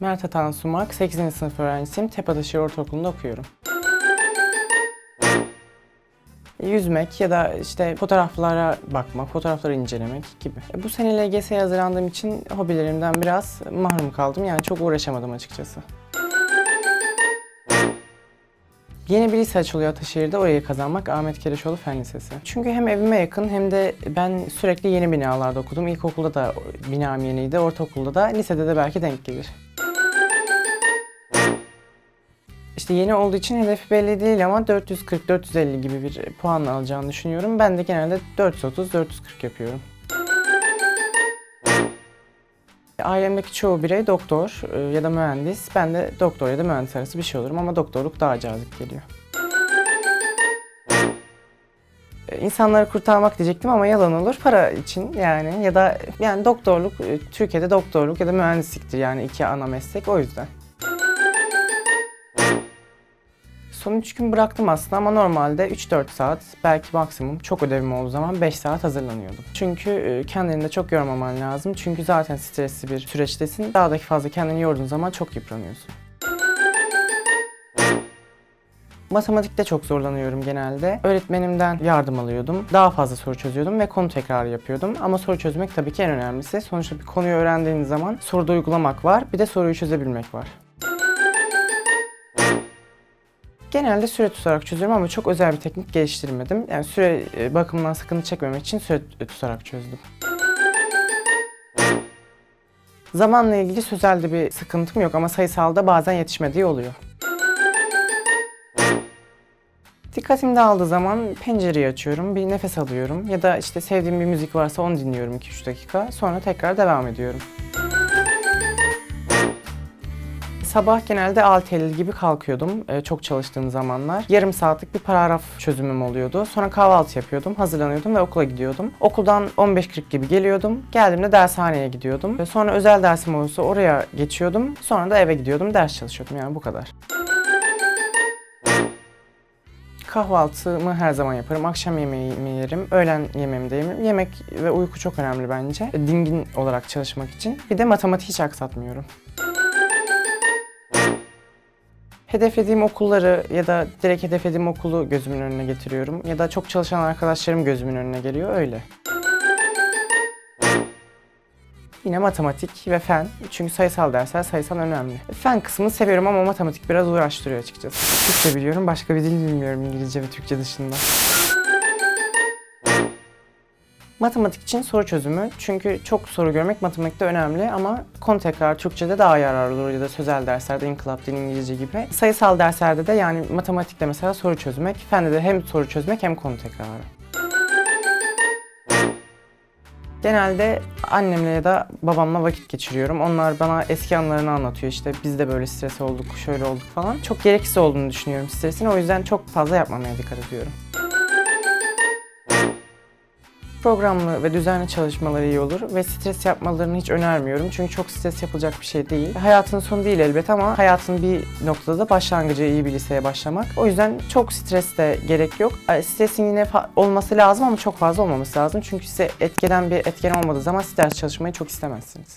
Mert Atan Sumak, 8. sınıf öğrencisiyim. Tepedaşı Ortaokulu'nda okuyorum. Yüzmek ya da işte fotoğraflara bakmak, fotoğrafları incelemek gibi. E, Bu sene LGS'ye hazırlandığım için hobilerimden biraz mahrum kaldım. Yani çok uğraşamadım açıkçası. Yeni bir lise açılıyor Ataşehir'de, orayı kazanmak Ahmet Kereşoğlu Fen Lisesi. Çünkü hem evime yakın hem de ben sürekli yeni binalarda okudum. İlkokulda da binam yeniydi, ortaokulda da, lisede de belki denk gelir. İşte yeni olduğu için hedefi belli değil ama 440-450 gibi bir puan alacağını düşünüyorum. Ben de genelde 430-440 yapıyorum. Ailemdeki çoğu birey doktor e, ya da mühendis. Ben de doktor ya da mühendis arası bir şey olurum ama doktorluk daha cazip geliyor. E, İnsanları kurtarmak diyecektim ama yalan olur para için yani ya da yani doktorluk e, Türkiye'de doktorluk ya da mühendisliktir yani iki ana meslek o yüzden. Son 3 gün bıraktım aslında ama normalde 3-4 saat belki maksimum çok ödevim olduğu zaman 5 saat hazırlanıyordum. Çünkü e, kendini de çok yormaman lazım. Çünkü zaten stresli bir süreçtesin. Daha da fazla kendini yorduğun zaman çok yıpranıyorsun. Matematikte çok zorlanıyorum genelde. Öğretmenimden yardım alıyordum. Daha fazla soru çözüyordum ve konu tekrarı yapıyordum. Ama soru çözmek tabii ki en önemlisi. Sonuçta bir konuyu öğrendiğiniz zaman soruda uygulamak var, bir de soruyu çözebilmek var. Genelde süre tutarak çözüyorum ama çok özel bir teknik geliştirmedim. Yani süre e, bakımından sıkıntı çekmemek için süre tutarak çözdüm. Zamanla ilgili sözelde bir sıkıntım yok ama sayısalda bazen yetişmediği oluyor. Dikkatim dağıldığı zaman pencereyi açıyorum, bir nefes alıyorum ya da işte sevdiğim bir müzik varsa onu dinliyorum 2-3 dakika. Sonra tekrar devam ediyorum. Sabah genelde 6.50 gibi kalkıyordum e, çok çalıştığım zamanlar. Yarım saatlik bir paragraf çözümüm oluyordu. Sonra kahvaltı yapıyordum, hazırlanıyordum ve okula gidiyordum. Okuldan 15.40 gibi geliyordum. Geldiğimde dershaneye gidiyordum. Ve Sonra özel dersim olursa oraya geçiyordum. Sonra da eve gidiyordum, ders çalışıyordum yani bu kadar. Kahvaltımı her zaman yaparım. Akşam yemeğimi yerim. Öğlen yemeğimi de yerim. Yemek ve uyku çok önemli bence. Dingin olarak çalışmak için. Bir de matematik hiç aksatmıyorum. Hedeflediğim okulları ya da direkt hedeflediğim okulu gözümün önüne getiriyorum. Ya da çok çalışan arkadaşlarım gözümün önüne geliyor öyle. Yine matematik ve fen. Çünkü sayısal dersler sayısal önemli. Fen kısmını seviyorum ama matematik biraz uğraştırıyor açıkçası. Türkçe biliyorum, başka bir dil bilmiyorum İngilizce ve Türkçe dışında. Matematik için soru çözümü. Çünkü çok soru görmek matematikte önemli ama konu tekrar Türkçe'de daha yararlı olur ya da sözel derslerde inkılap dil İngilizce gibi. Sayısal derslerde de yani matematikte mesela soru çözmek, fende de hem soru çözmek hem konu tekrarı. Genelde annemle ya da babamla vakit geçiriyorum. Onlar bana eski anılarını anlatıyor. İşte biz de böyle stres olduk, şöyle olduk falan. Çok gereksiz olduğunu düşünüyorum stresin. O yüzden çok fazla yapmamaya dikkat ediyorum. Programlı ve düzenli çalışmaları iyi olur ve stres yapmalarını hiç önermiyorum. Çünkü çok stres yapılacak bir şey değil. Hayatın sonu değil elbet ama hayatın bir noktada da başlangıcı iyi bir liseye başlamak. O yüzden çok stres de gerek yok. Stresin yine olması lazım ama çok fazla olmaması lazım. Çünkü size etkeden bir etken olmadığı zaman ders çalışmayı çok istemezsiniz.